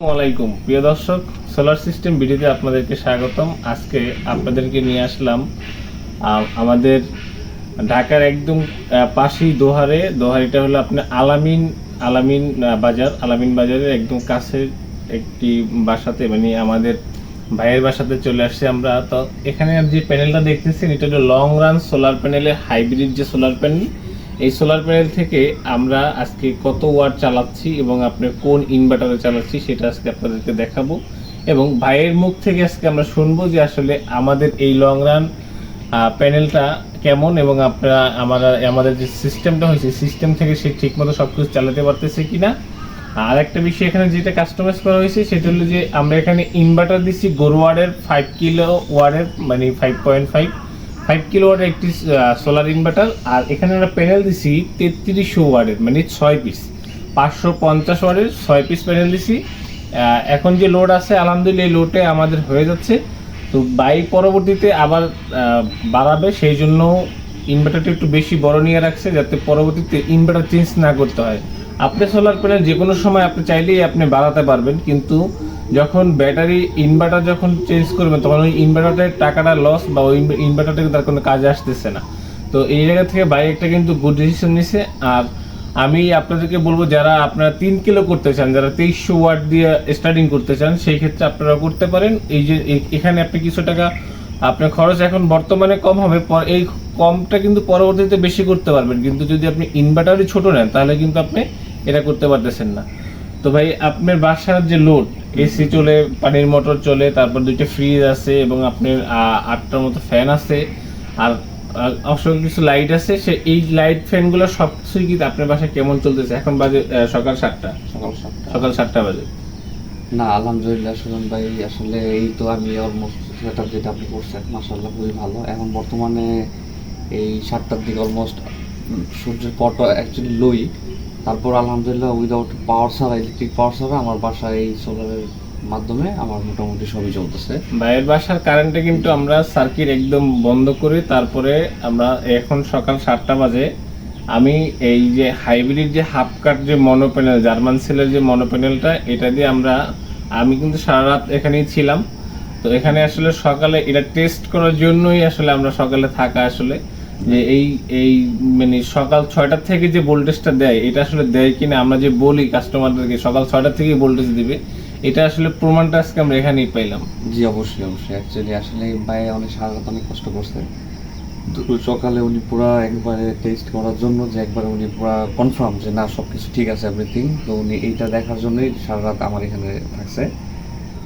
আসসালামাইকুম প্রিয় দর্শক সোলার সিস্টেম ভিডিওতে আপনাদেরকে স্বাগতম। আজকে আপনাদেরকে নিয়ে আসলাম আমাদের ঢাকার একদম পাশেই দোহারে। দোহারিটা হলো আপনার আলামিন আলামিন বাজার। আলামিন বাজারের একদম কাছের একটি বাসাতে মানে আমাদের ভাইয়ের বাসাতে চলে আসছে আমরা। তো এখানে যে প্যানেলটা দেখতেছেন, এটা হলো লং রান সোলার প্যানেলের হাইব্রিড যে সোলার প্যানেল এই সোলার প্যানেল থেকে আমরা আজকে কত ওয়াট চালাচ্ছি এবং আপনার কোন ইনভার্টারে চালাচ্ছি সেটা আজকে আপনাদেরকে দেখাবো। এবং ভাইয়ের মুখ থেকে আজকে আমরা শুনব যে আসলে আমাদের এই লং রান প্যানেলটা কেমন এবং আপনারা আমরা, আমাদের যে সিস্টেমটা হয়েছে সিস্টেম থেকে সে ঠিকমতো সব কিছু চালাতে পারতেছে কি না আর একটা বিষয় এখানে যেটা কাস্টমাইজ করা হয়েছে, সেটা হলো যে আমরা এখানে ইনভার্টার দিচ্ছি গোরওয়ার্ডের ফাইভ কিলো ওয়ারের মানে five point five five kilo ওয়ার্ডের একটি সোলার ইনভার্টার আর এখানে আমরা প্যানেল দিছি তেত্রিশশো ওয়ার্ডের মানে ছয় পিস পাঁচশো পঞ্চাশ ওয়ার্ডের ছয় পিস প্যানেল দিছি। এখন যে লোড আছে, আলহামদুলিল্লাহ এই লোডে আমাদের হয়ে যাচ্ছে। তো বাই পরবর্তীতে আবার বাড়াবে, সেই জন্য ইনভার্টারটা একটু বেশি বড় নিয়ে রাখছে, যাতে পরবর্তীতে ইনভার্টার চেঞ্জ না করতে হয়। আপনি সোলার প্যানেল যে কোনো সময় আপনি চাইলেই আপনি বাড়াতে পারবেন, কিন্তু যখন ব্যাটারি ইনভার্টার যখন চেঞ্জ করবেন তখন ওই ইনভার্টারের টাকাটা লস বা ওই ইনভার্টারটা কিন্তু তার কোনো কাজে আসতেছে না। তো এই জায়গা থেকে বাইক একটা কিন্তু গুড ডিসিশন নিছে। আর আমি আপনাদেরকে বলব, যারা আপনারা তিন কিলো করতে চান, যারা তেইশশো ওয়াট দিয়ে স্টার্টিং করতে চান, সেই ক্ষেত্রে আপনারা করতে পারেন। এই যে এখানে আপনি কিছু টাকা, আপনার খরচ এখন বর্তমানে কম হবে এই কমটা কিন্তু পরবর্তীতে বেশি করতে পারবেন। কিন্তু যদি আপনি ইনভার্টারই ছোট নেন, তাহলে কিন্তু আপনি এটা করতে পারতেছেন না। তো ভাই, আপনার বাসার যে লোড এসি চলে পানির মোটর চলে তারপর দুইটা ফ্রিজ আছে এবং আপনার আটটার মতো ফ্যান আছে। আর অসংখ্য কিছু লাইট আছে। সে এই লাইট ফ্যানগুলো সব কিছুই কি আপনার বাসায় কেমন চলতেছে? এখন বাজে সকাল সাতটা। সকাল সাতটা। সকাল সাতটা বাজে। না আলহামদুলিল্লাহ সুজন ভাই আসলে এই তো আমি অলমোস্ট সেটা যেটা আপনি করছেন মাসাল্লাহ খুবই ভালো। এখন বর্তমানে এই সাতটার দিকে অলমোস্ট সূর্যের পটটা অ্যাকচুয়ালি লোই তারপর আলহামদুলিল্লাহ উইদাউট পাওয়ার ছাড়া ইলেকট্রিক পাওয়ার ছাড়া আমার বাসায় এই সোলারের মাধ্যমে আমার মোটামুটি সবই চলতেছে। বাইরের বাসার কারেন্টে কিন্তু আমরা সার্কিট একদম বন্ধ করে তারপরে আমরা এখন সকাল সাতটা বাজে, আমি এই যে হাইব্রিড যে হাফ কাট যে মনোপ্যানেল জার্মান সেলের যে মনোপ্যানেলটা এটা দিয়ে আমরা, আমি কিন্তু সারা রাত এখানেই ছিলাম। তো এখানে আসলে সকালে এটা টেস্ট করার জন্যই আসলে আমরা সকালে থাকা আসলে যে এই এই মানে সকাল ছয়টার থেকে যে ভোল্টেজটা দেয়, এটা আসলে দেয় কিনা আমরা যে বলি কাস্টমারদেরকে, সকাল ছয়টার থেকেই ভোল্টেজ দিবে, এটা আসলে প্রমাণটা আজকে আমরা এখানেই পাইলাম। জি, অবশ্যই অবশ্যই। অ্যাকচুয়ালি আসলে ভাই অনেক সারা রাত অনেক কষ্ট করছে। সকালে উনি পুরো একবারে টেস্ট করার জন্য যে একবারে উনি পুরো কনফার্ম যে না সব কিছু ঠিক আছে এভরিথিং তো উনি এইটা দেখার জন্যই সারা রাত আমার এখানে থাকছে।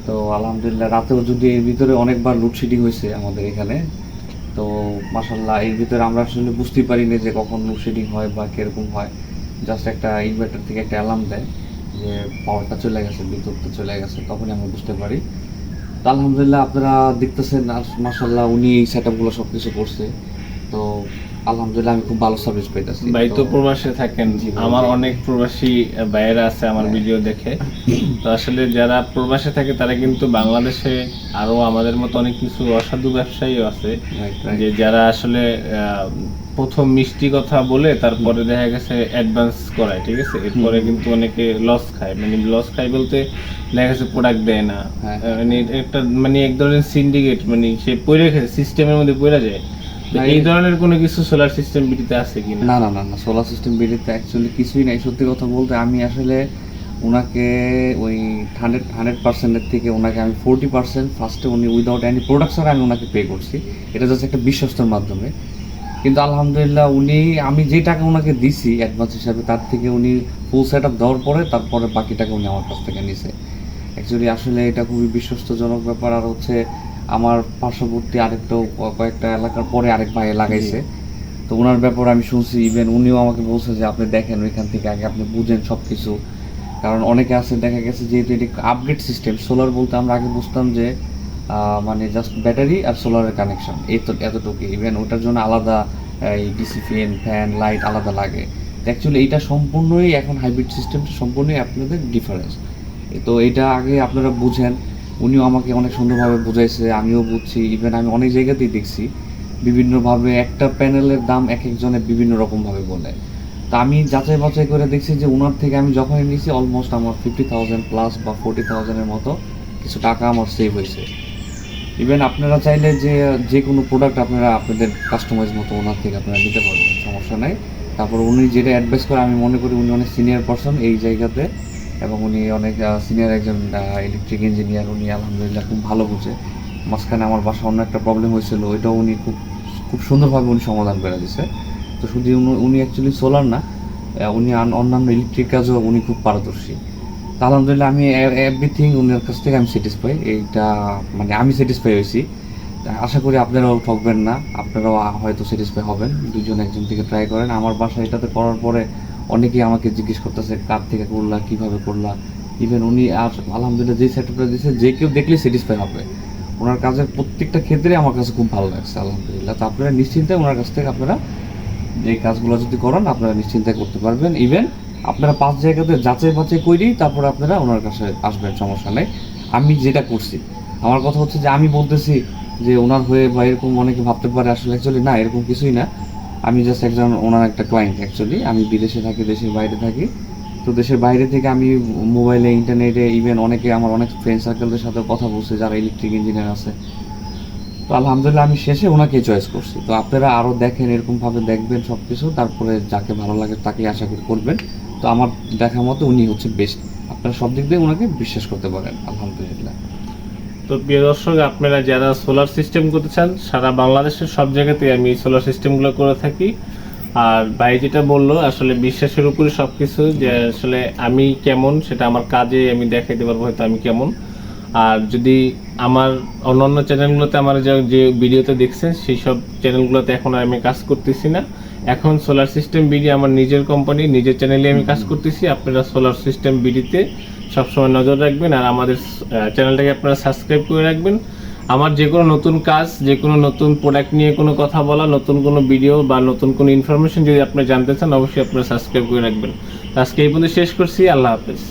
তো আলহামদুলিল্লাহ, রাতেও যদি এর ভিতরে অনেকবার লোডশেডিং হয়েছে আমাদের এখানে তো মাসাল্লাহ এর ভিতরে আমরা আসলে বুঝতেই পারি না যে কখন লোডশেডিং হয় বা কীরকম হয়। জাস্ট একটা ইনভার্টার থেকে একটা অ্যালার্ম দেয় যে পাওয়ারটা চলে গেছে, বিদ্যুৎটা চলে গেছে, তখনই আমরা বুঝতে পারি। তো আলহামদুলিল্লাহ আপনারা দেখতেছেন, আর মাসাল্লাহ উনি এই সেট আপগুলো সব কিছু করছে। তো আলহামদুলিল্লাহ আমি খুব ভালো সার্ভিস পাইতেছি। ভাই তো প্রবাসে থাকেন। আমার অনেক প্রবাসী ভাইয়েরা আছে আমার হ্যাঁ। ভিডিও দেখে। তো আসলে যারা প্রবাসে থাকে তারা কিন্তু বাংলাদেশে আরও আমাদের মতো অনেক কিছু অসাধু ব্যবসায়ীও আছে. যে যারা আসলে প্রথম মিষ্টি কথা বলে তারপরে দেখা গেছে অ্যাডভান্স করায় ঠিক আছে? এরপরে কিন্তু অনেকে লস খায়। মানে লস খায় বলতে দেখা গেছে প্রোডাক্ট দেয় না। হ্যাঁ। মানে একটা মানে এক ধরনের সিন্ডিকেট মানে সে পড়ে সিস্টেমের মধ্যে পড়ে যায়। এই ধরনের কোনো কিছু সোলার সিস্টেম আছে কিনা না? না না না সোলার সিস্টেম অ্যাকচুয়ালি কিছুই নাই। সত্যি কথা বলতে আমি আসলে ওনাকে ওই হান্ড্রেড হান্ড্রেড পার্সেন্টের থেকে ওনাকে আমি ফোরটি পার্সেন্ট ফার্স্টে উনি উইদাউট এনি প্রোডাকশন আমি ওনাকে পে করছি। এটা জাস্ট একটা বিশ্বস্তর মাধ্যমে। কিন্তু আলহামদুলিল্লাহ উনি আমি যে টাকা ওনাকে দিছি অ্যাডভান্স হিসাবে তার থেকে উনি ফুল সেট আপ দেওয়ার পরে তারপরে বাকি টাকা উনি আমার কাছ থেকে নিছে। অ্যাকচুয়ালি আসলে এটা খুবই বিশ্বস্তজনক ব্যাপার। আর হচ্ছে আমার পার্শ্ববর্তী আরেকটা কয়েকটা এলাকার পরে আরেক ভাই লাগাইছে। তো ওনার ব্যাপারে আমি শুনছি ইভেন উনিও আমাকে বলছে যে আপনি দেখেন ওইখান থেকে আগে আপনি বুঝেন সব কিছু কারণ অনেকে আছে দেখা গেছে যেহেতু এটি আপগ্রেড সিস্টেম সোলার বলতে আমরা আগে বুঝতাম যে মানে জাস্ট ব্যাটারি আর সোলারের কানেকশন এই তো এতটুকু ইভেন ওটার জন্য আলাদা এই ডিসি ফ্যান ফ্যান লাইট আলাদা লাগে। অ্যাকচুয়ালি এইটা সম্পূর্ণই এখন হাইব্রিড সিস্টেমটা সম্পূর্ণই আপনাদের ডিফারেন্স তো এটা আগে আপনারা বুঝেন। উনিও আমাকে অনেক সুন্দরভাবে বুঝাইছে, আমিও বুঝছি ইভেন আমি অনেক জায়গাতেই দেখছি, বিভিন্নভাবে একটা প্যানেলের দাম এক একজনে বিভিন্ন রকমভাবে বলে। তা আমি যাচাই বাছাই করে দেখছি যে ওনার থেকে আমি যখনই নিয়েছি অলমোস্ট আমার ফিফটি থাউজেন্ড প্লাস বা ফোর্টি থাউজেন্ডের মতো কিছু টাকা আমার সেভ হয়েছে। ইভেন আপনারা চাইলে যে যে কোনো প্রোডাক্ট আপনারা আপনাদের কাস্টমাইজ মতো ওনার থেকে আপনারা নিতে পারবেন, সমস্যা নাই। তারপর উনি যেটা অ্যাডভাইস করে, আমি মনে করি উনি অনেক সিনিয়র পারসন এই জায়গাতে। এবং উনি অনেক সিনিয়র একজন ইলেকট্রিক ইঞ্জিনিয়ার উনি আলহামদুলিল্লাহ খুব ভালো বুঝে। মাঝখানে আমার বাসা অন্য একটা প্রবলেম হয়েছিল, ওইটাও উনি খুব খুব সুন্দরভাবে উনি সমাধান করে দিছে। তো শুধু উনি- অ্যাকচুয়ালি সোলার না উনি অন্যান্য ইলেকট্রিক কাজও উনি খুব পারদর্শী। তা আলহামদুলিল্লাহ আমি এভরিথিং উনার কাছ থেকে আমি স্যাটিসফাই এইটা মানে আমি স্যাটিসফাই হয়েছি। আশা করি আপনারাও ঠকবেন না, আপনারাও হয়তো স্যাটিসফাই হবেন দুজন একজন থেকে ট্রাই করেন। আমার বাসা এটাতে করার পরে অনেকেই আমাকে জিজ্ঞেস করতেছে, কার থেকে করলা, কীভাবে করলা? ইভেন উনি আর আলহামদুলিল্লাহ যে সেটআপটা দিয়েছে যে কেউ দেখলে স্যাটিসফাই হবে। ওনার কাজের প্রত্যেকটা ক্ষেত্রে আমার কাছে খুব ভালো লাগছে, আলহামদুলিল্লাহ। তো আপনারা নিশ্চিন্তে ওনার কাছ থেকে আপনারা যে কাজগুলো যদি করেন, আপনারা নিশ্চিন্তে করতে পারবেন। ইভেন আপনারা পাঁচ জায়গাতে যাচাই বাছাই করি তারপর আপনারা ওনার কাছে আসবেন, সমস্যা নেই। আমি যেটা করছি, আমার কথা হচ্ছে যে আমি বলতেছি যে ওনার হয়ে বা এরকম অনেকে ভাবতে পারে, আসলে অ্যাকচুয়ালি না, এরকম কিছুই না। আমি জাস্ট একজন ওনার একটা ক্লায়েন্ট অ্যাকচুয়ালি আমি বিদেশে থাকি, দেশের বাইরে থাকি। তো দেশের বাইরে থেকে আমি মোবাইলে ইন্টারনেটে ইভেন অনেকে আমার অনেক ফ্রেন্ড সার্কেলদের সাথে কথা বলছে, যারা ইলেকট্রিক ইঞ্জিনিয়ার আছে। তো আলহামদুলিল্লাহ আমি শেষে ওনাকে চয়েস করছি। তো আপনারা আরও দেখেন এরকমভাবে দেখবেন সব কিছু তারপরে যাকে ভালো লাগে তাকে আশা করি করবেন। তো আমার দেখা মতো উনি হচ্ছে বেস্ট আপনারা সব দিক দিয়ে ওনাকে বিশ্বাস করতে পারেন, আলহামদুলিল্লাহ। তো প্রিয় দর্শক, আপনারা যারা সোলার সিস্টেম করতে চান, সারা বাংলাদেশের সব জায়গাতেই আমি সোলার সিস্টেমগুলো করে থাকি। আর ভাই যেটা বলল, আসলে বিশ্বাসের উপরে সব কিছু যে আসলে আমি কেমন, সেটা আমার কাজে আমি দেখাইতে পারব হয়তো আমি কেমন। আর যদি আমার অন্যান্য চ্যানেলগুলোতে আমার যে ভিডিওতে দেখছেন, সেই সব চ্যানেলগুলোতে এখন আমি কাজ করতেছি না। এখন সোলার সিস্টেম বিডি আমার নিজের কোম্পানি নিজের চ্যানেলে আমি কাজ করতেছি। আপনারা সোলার সিস্টেম বিডিতে সবসময় নজর রাখবেন আর আমাদের চ্যানেলটাকে আপনারা সাবস্ক্রাইব করে রাখবেন। আমার যে কোনো নতুন কাজ, যে কোনো নতুন প্রোডাক্ট নিয়ে কোনো কথা বলা, নতুন কোনো ভিডিও বা নতুন কোনো ইনফরমেশন যদি আপনি জানতে চান, অবশ্যই আপনারা সাবস্ক্রাইব করে রাখবেন। আজকে এই পর্যন্ত শেষ করছি। আল্লাহ হাফেজ।